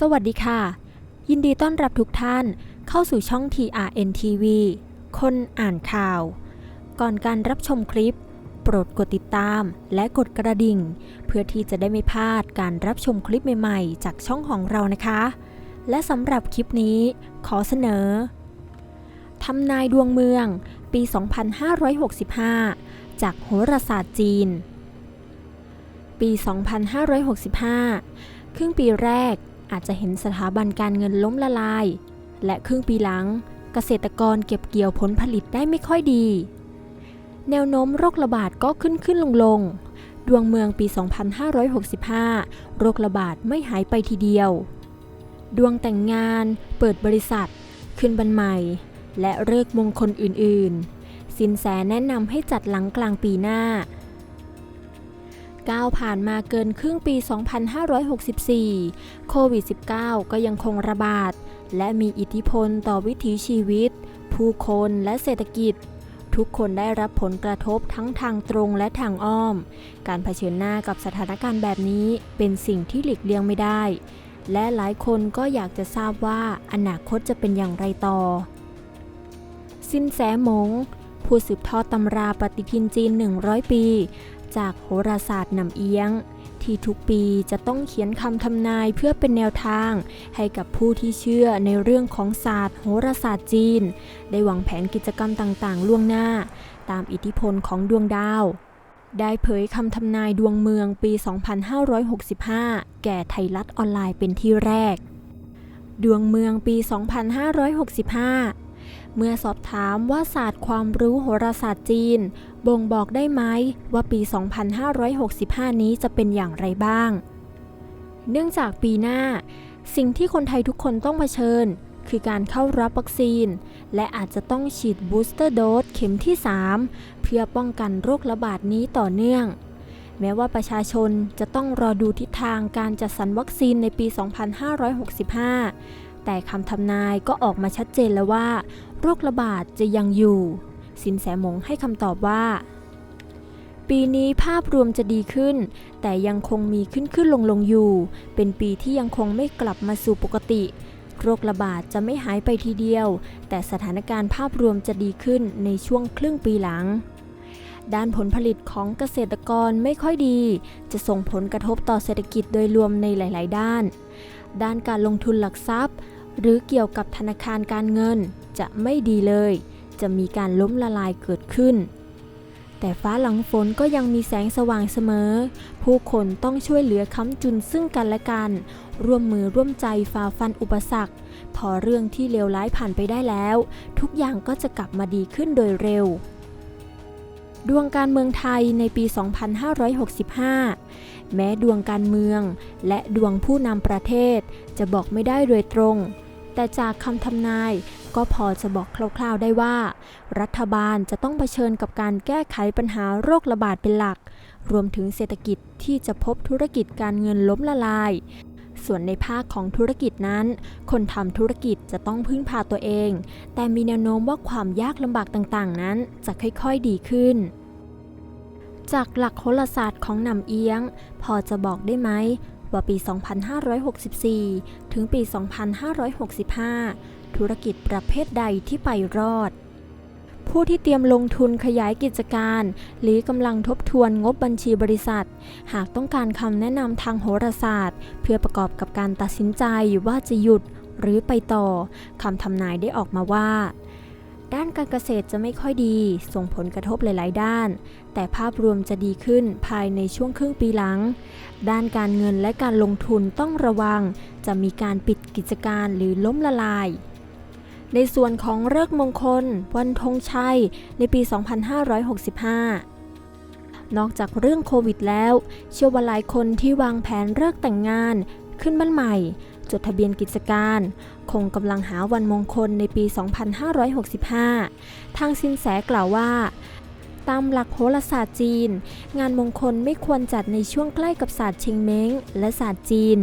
สวัสดีค่ะ ยินดีต้อนรับทุกท่านเข้าสู่ช่อง TRN TV คนอ่านข่าว ก่อนการรับชมคลิป โปรดกดติดตามและกดกระดิ่ง เพื่อที่จะได้ไม่พลาดการรับชมคลิปใหม่ๆ จากช่องของเรานะคะ และสำหรับคลิปนี้ขอเสนอทำนายดวงเมืองปี 2565 จากโหราศาสตร์จีน ปี 2565 ครึ่งปีแรก อาจจะเห็นสถาบันการเงินล้มละลาย และครึ่งปีหลัง เกษตรกรเก็บเกี่ยวผลผลิตได้ไม่ค่อยดี แนวโน้มโรคระบาดก็ขึ้นขึ้นลงลงดวงเมืองปี 2565 โรคระบาดไม่หายไปทีเดียว ดวงแต่งงาน เปิดบริษัท ขึ้นบันใหม่ และเลิกมงคลอื่นๆ สินแสแนะนำให้จัดหลังกลางปีหน้า ก้าผ่านมาเกินครึ่งปี 2564 โควิด -19 ก็ยังคงระบาด และมีอิทธิพลต่อวิถีชีวิต ผู้คนและเศรษฐกิจ ทุกคนได้รับผลกระทบทั้งทางตรงและทางอ้อม การเผชิญหน้ากับสถานการณ์แบบนี้เป็นสิ่งที่หลีกเลี่ยงไม่ได้ และหลายคนก็อยากจะทราบว่าอนาคตจะเป็นอย่างไรต่อ สินแสหมงผู้สืบทอดตำราปฏิทินจีน 100 ปี จากโหราศาสตร์นำเอียง ที่ทุกปีจะต้องเขียนคำทำนายเพื่อเป็นแนวทาง ให้กับผู้ที่เชื่อในเรื่องของศาสตร์โหราศาสตร์จีน ได้วางแผนกิจกรรมต่างๆ ล่วงหน้า ตามอิทธิพลของดวงดาว ได้เผยคำทำนายดวงเมืองปี 2565 แก่ไทยรัฐออนไลน์เป็นที่แรก ดวงเมืองปี 2565 เมื่อสอบถามว่าศาสตร์ความรู้โหราศาสตร์จีน บ่งบอกได้ไหมว่าปี 2565 นี้จะเป็นอย่างไรบ้าง เนื่องจากปีหน้า สิ่งที่คนไทยทุกคนต้องเผชิญ คือการเข้ารับวัคซีน และอาจจะต้องฉีดบูสเตอร์โดสเข็มที่ 3 เพื่อป้องกันโรคระบาดนี้ต่อเนื่อง แม้ว่าประชาชนจะต้องรอดูทิศทางการจัดสรรวัคซีนในปี 2565 แต่คำทำนายก็ออกมาชัดเจนแล้วว่า โรคระบาดจะยังอยู่ สินแสหมงให้คำตอบว่า ปีนี้ภาพรวมจะดีขึ้น แต่ยังคงมีขึ้นขึ้นลงลงอยู่ เป็นปีที่ยังคงไม่กลับมาสู่ปกติ โรคระบาดจะไม่หายไปทีเดียว แต่สถานการณ์ภาพรวมจะดีขึ้นในช่วงครึ่งปีหลังด้านผลผลิตของเกษตรกรไม่ค่อยดี จะส่งผลกระทบต่อเศรษฐกิจโดยรวมในหลาย ๆ ด้าน ด้านการลงทุนหลักทรัพย์ หรือเกี่ยวกับธนาคารการเงินจะไม่ดีเลย จะมีการล้มละลายเกิดขึ้น แต่ฟ้าหลังฝนก็ยังมีแสงสว่างเสมอ ผู้คนต้องช่วยเหลือค้ำจุนซึ่งกันและกัน ร่วมมือร่วมใจฝ่าฟันอุปสรรค พอเรื่องที่เลวร้ายผ่านไปได้แล้ว ทุกอย่างก็จะกลับมาดีขึ้นโดยเร็วดวงการเมืองไทยในปี 2565 แม้ดวงการเมืองและดวงผู้นำประเทศจะบอกไม่ได้โดยตรง แต่จากคำทำนายก็พอจะบอกคร่าวๆได้ว่า รัฐบาลจะต้องเผชิญกับการแก้ไขปัญหาโรคระบาดเป็นหลัก รวมถึงเศรษฐกิจที่จะพบธุรกิจการเงินล้มละลาย ส่วนในภาคของธุรกิจนั้น คนทำธุรกิจจะต้องพึ่งพาตัวเอง แต่มีแนวโน้มว่าความยากลำบากต่างๆ นั้นจะค่อยๆดีขึ้น จากหลักโหราศาสตร์ของนำเอียง พอจะบอกได้ไหม ว่าปี 2564 ถึงปี 2565 ธุรกิจประเภทใดที่ไปรอด ผู้ที่เตรียมลงทุนขยายกิจการ หรือกำลังทบทวนงบบัญชีบริษัท หากต้องการคำแนะนำทางโหราศาสตร์ เพื่อประกอบกับการตัดสินใจว่าจะหยุดหรือไปต่อคำทำนายได้ออกมาว่า ด้านการเกษตรจะไม่ค่อยดี ส่งผลกระทบหลาย ๆ ด้าน แต่ภาพรวมจะดีขึ้นภายในช่วงครึ่งปีหลัง ด้านการเงินและการลงทุนต้องระวัง จะมีการปิดกิจการหรือล้มละลาย ในส่วนของเลิกมงคล วันธงชัย ในปี 2565นอกจากเรื่องโควิดแล้ว เชื่อว่าหลายคนที่วางแผนเลิกแต่งงาน ขึ้นบ้านใหม่ จดทะเบียนกิจการ คงกำลังหาวันมงคลในปี 2565 ทางสินแสกล่าวว่า ตามหลักโหราศาสตร์จีน งานมงคลไม่ควรจัดในช่วงใกล้กับศาสตร์เชงเม้งและศาสตร์จีน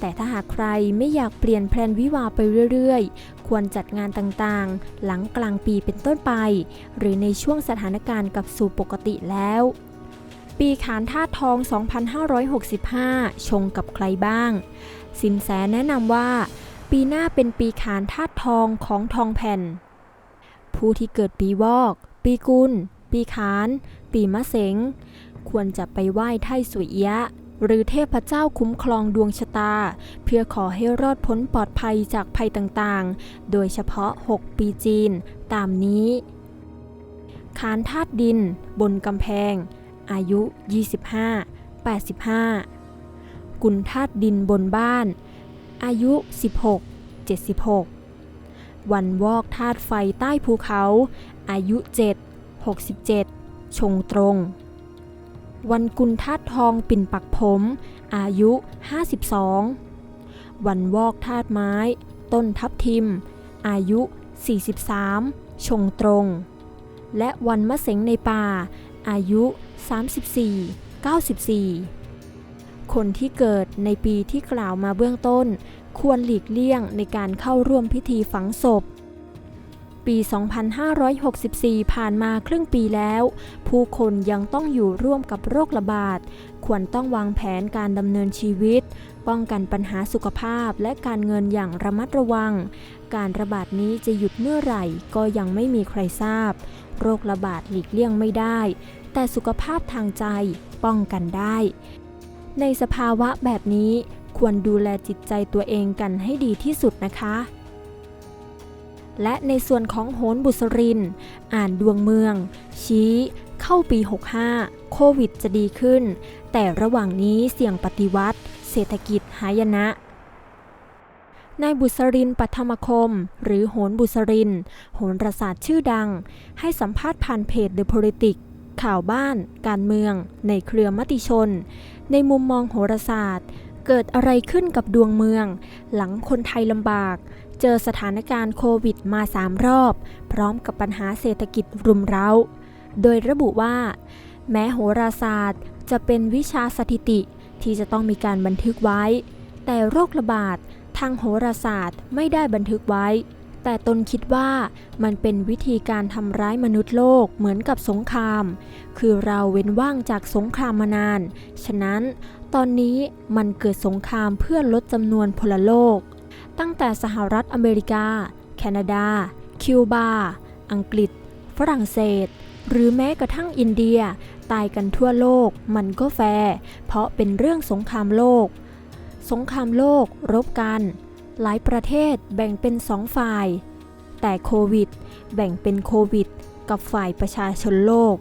แต่ถ้าหากใครไม่อยากเปลี่ยนแพลนวิวาไปเรื่อยๆ ควรจัดงานต่างๆ หลังกลางปีเป็นต้นไป หรือในช่วงสถานการณ์กลับสู่ปกติแล้ว ปีขานธาตุทอง 2565 ชงกับใครบ้าง สินแสแนะนำว่า ปีหน้าเป็นปีขานธาตุทองของทองแผ่น ผู้ที่เกิดปีวอก ปีกุล ปีขาน ปีมะเสง ควรจะไปไหว้ไท่สุยยะ หรือเทพเจ้าคุ้มครองดวงชะตา เพื่อขอให้รอดพ้นปลอดภัยจากภัยต่างๆ โดยเฉพาะ 6 ปีจีน ตามนี้ ขานธาตุดิน บนกำแพง อายุ 25 85 กุลธาตุดินบนบ้าน อายุ 16 76 วันวอกธาตุไฟใต้ภูเขา อายุ 7 67 ชงตรง วันกุลธาตุทองปิ่นปักผม อายุ 52 วันวอกธาตุไม้ ต้นทับทิม อายุ 43 ชงตรงและวันมะเสงในป่า อายุ 34 94 คนที่เกิดในปีที่กล่าวมาเบื้องต้น ควรหลีกเลี่ยงในการเข้าร่วมพิธีฝังศพ ปี 2564 ผ่านมาครึ่งปีแล้ว ผู้คนยังต้องอยู่ร่วมกับโรคระบาด ควรต้องวางแผนการดำเนินชีวิต ป้องกันปัญหาสุขภาพและการเงินอย่างระมัดระวัง การระบาดนี้จะหยุดเมื่อไหร่ก็ยังไม่มีใครทราบ โรคระบาดหลีกเลี่ยงไม่ได้ แต่สุขภาพทางใจป้องกันได้ ในสภาวะแบบนี้ควรดูแลจิตใจตัวเองกันให้ดีที่สุดนะคะ และในส่วนของโหนบุษริน อ่านดวงเมือง ชี้ เข้าปี 65 โควิดจะดีขึ้น แต่ระหว่างนี้เสี่ยงปฏิวัติ เศรษฐกิจหายนะนายบุษรินปัทมคม หรือโหนบุษริน โหนรศาสตร์ชื่อดัง ให้สัมภาษณ์ผ่านเพจ The Politic ข่าวบ้าน การเมือง ในเครือมติชน ในมุมมองโหราศาสตร์ เกิดอะไรขึ้นกับดวงเมือง หลังคนไทยลำบาก เจอสถานการณ์โควิดมาสามรอบ พร้อมกับปัญหาเศรษฐกิจรุมเร้า โดยระบุว่า แม้โหราศาสตร์จะเป็นวิชาสถิติที่จะต้องมีการบันทึกไว้ แต่โรคระบาดทางโหราศาสตร์ไม่ได้บันทึกไว้ แต่ตนคิดว่ามันเป็นวิธีการทำร้ายมนุษย์โลกเหมือนกับสงคราม คือเราเว้นว่างจากสงครามมานาน ฉะนั้นตอนนี้มันเกิดสงครามเพื่อลดจำนวนพลโลก ตั้งแต่สหรัฐอเมริกา แคนาดา คิวบา อังกฤษ ฝรั่งเศส หรือแม้กระทั่งอินเดีย ตายกันทั่วโลก มันก็แฟร์เพราะเป็นเรื่องสงครามโลก สงครามโลกรบกัน หลายประเทศแบ่งเป็นสองฝ่าย แต่โควิด แบ่งเป็นโควิด กับฝ่ายประชาชนโลก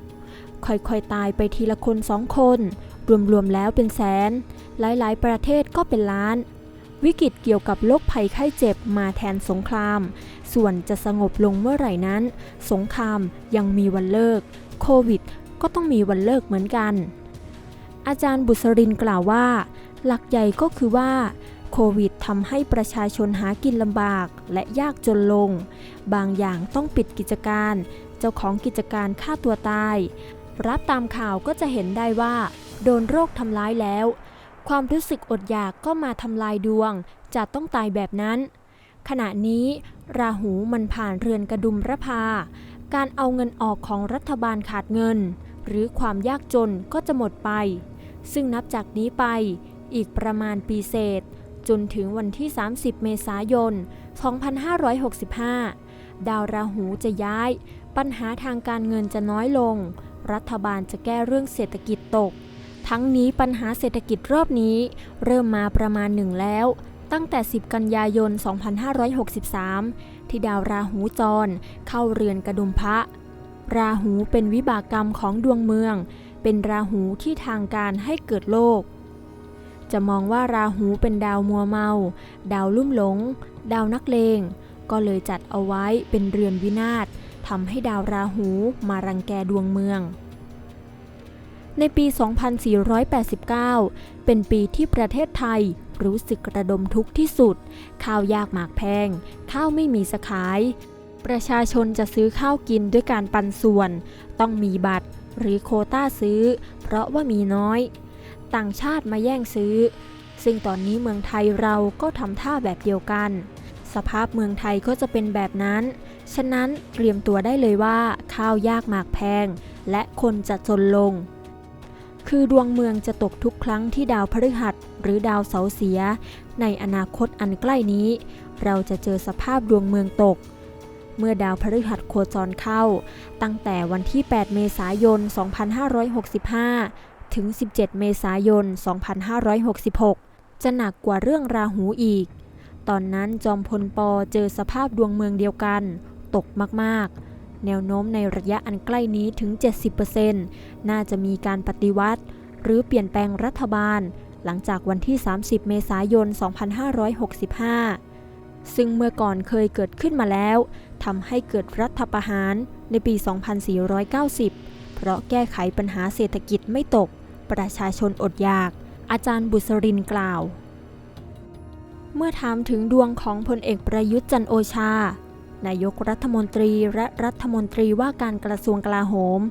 ค่อยๆตายไปทีละคนสองคน รวมๆแล้วเป็นแสน หลายๆ ประเทศก็เป็นล้าน วิกฤตเกี่ยวกับโรคภัยไข้เจ็บมาแทนสงคราม ส่วนจะสงบลงเมื่อไหร่นั้น สงครามยังมีวันเลิก โควิด ก็ต้องมีวันเลิกเหมือนกัน อาจารย์บุษรินกล่าวว่า หลักใหญ่ก็คือว่า โควิดทำให้ประชาชนหากินลำบากและยากจนลง บางอย่างต้องปิดกิจการ เจ้าของกิจการฆ่าตัวตาย รับตามข่าวก็จะเห็นได้ว่า โดนโรคทำร้ายแล้ว ความรู้สึกอดอยากก็มาทำลายดวง จะต้องตายแบบนั้น ขณะนี้ ราหูมันผ่านเรือนกระดุมระพา การเอาเงินออกของรัฐบาลขาดเงิน หรือความยากจนก็จะหมดไป ซึ่งนับจากนี้ไปอีกประมาณปีเศษ จนถึงวันที่ 30 เมษายน 2565 ดาวราหูจะย้าย ปัญหาทางการเงินจะน้อยลง รัฐบาลจะแก้เรื่องเศรษฐกิจตก ทั้งนี้ปัญหาเศรษฐกิจรอบนี้ เริ่มมาประมาณหนึ่งแล้ว ตั้งแต่ 10 กันยายน 2563 ที่ดาวราหูจร เข้าเรือนกระดุมพระ ราหูเป็นวิบากกรรมของดวงเมือง เป็นราหูที่ทางการให้เกิดโลก จะมองว่าราหูเป็นดาวมัวเมา ดาวลุ่มหลง ดาวนักเลง ก็เลยจัดเอาไว้เป็นเรือนวินาศทำให้ดาวราหูมารังแกดวงเมือง ในปี 2489 เป็นปีที่ประเทศไทยรู้สึกระดมทุกข์ที่สุด ข้าวยากหมากแพง ข้าวไม่มีสขาย ประชาชนจะซื้อข้าวกินด้วยการปันส่วน ต้องมีบัตรหรือโคต้าซื้อ เพราะว่ามีน้อย ต่างชาติมาแย่งซื้อ ซึ่งตอนนี้เมืองไทยเราก็ทำท่าแบบเดียวกัน สภาพเมืองไทยก็จะเป็นแบบนั้น ฉะนั้นเตรียมตัวได้เลยว่าข้าวยากหมากแพง และคนจะจนลง คือดวงเมืองจะตกทุกครั้งที่ดาวพฤหัสหรือดาวเสาร์เสีย ในอนาคตอันใกล้นี้ เราจะเจอสภาพดวงเมืองตกเมื่อดาวพฤหัสโคจรเข้า ตั้งแต่วันที่ 8 เมษายน 2565 ถึง 17 เมษายน 2566 จะหนักกว่าเรื่องราหูอีก ตอนนั้นจอมพลปอเจอสภาพดวงเมืองเดียวกัน ตกมากๆ แนวโน้มในระยะอันใกล้นี้ถึง 70%น่าจะมีการปฏิวัติ หรือเปลี่ยนแปลงรัฐบาล หลังจากวันที่ 30 เมษายน 2565 ซึ่งเมื่อก่อนเคยเกิดขึ้นมาแล้วทำให้เกิดรัฐประหารในปี 2490 เพราะแก้ไขปัญหาเศรษฐกิจไม่ตก ประชาชนอดอยาก อาจารย์บุษรินกล่าว เมื่อถามถึงดวงของพลเอกประยุทธ์จันโอชา นายกรัฐมนตรีและรัฐมนตรีว่าการกระทรวงกลาโหม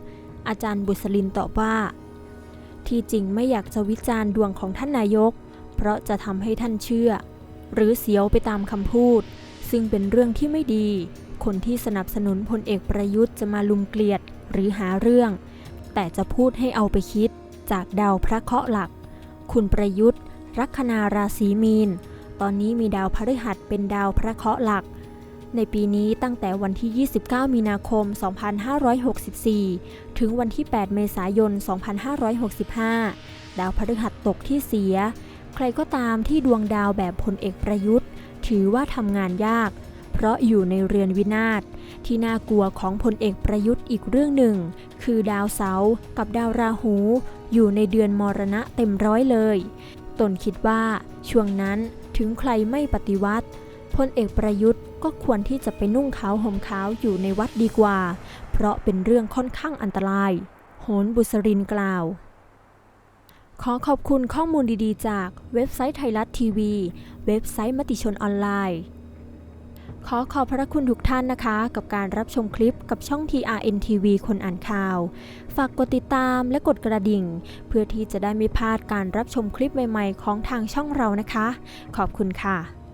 อาจารย์บุษรินตอบว่า ที่จริงไม่อยากจะวิจารณ์ดวงของท่านนายก เพราะจะทำให้ท่านเชื่อ หรือเสียวไปตามคำพูด ซึ่งเป็นเรื่องที่ไม่ดีคนที่สนับสนุนพลเอกประยุทธ์จะมาลุมเกลียด หรือหาเรื่อง แต่จะพูดให้เอาไปคิดจากดาวพระเคราะห์หลัก คุณประยุทธ์ ลัคนาราศีมีน ตอนนี้มีดาวพฤหัสเป็นดาวพระเคราะห์หลัก ในปีนี้ตั้งแต่วันที่ 29 มีนาคม 2564 ถึงวันที่ 8 เมษายน 2565 ดาวพฤหัสตกที่เสีย ใครก็ตามที่ดวงดาวแบบพลเอกประยุทธ์ ถือว่าทำงานยาก เพราะอยู่ในเรือนวินาศ ที่น่ากลัวของพลเอกประยุทธ์อีกเรื่องหนึ่ง คือดาวเสาร์กับดาวราหู อยู่ในเดือนมรณะเต็มร้อยเลย ตนคิดว่าช่วงนั้นถึงใครไม่ปฏิวัติพลเอกประยุทธ์ก็ควรที่จะไปนุ่งขาวห่มขาวอยู่ในวัดดีกว่า เพราะเป็นเรื่องค่อนข้างอันตราย โหนบุษรินกล่าว ขอขอบคุณข้อมูลดีๆ จากเว็บไซต์ไทยรัฐทีวี เว็บไซต์มติชนออนไลน์ ขอขอบพระคุณทุกท่านนะคะ กับการรับชมคลิปกับช่อง TRN TV คนอ่านข่าว ฝากกดติดตามและกดกระดิ่ง เพื่อที่จะได้ไม่พลาดการรับชมคลิปใหม่ ๆ ของทางช่องเรานะคะ ขอบคุณค่ะ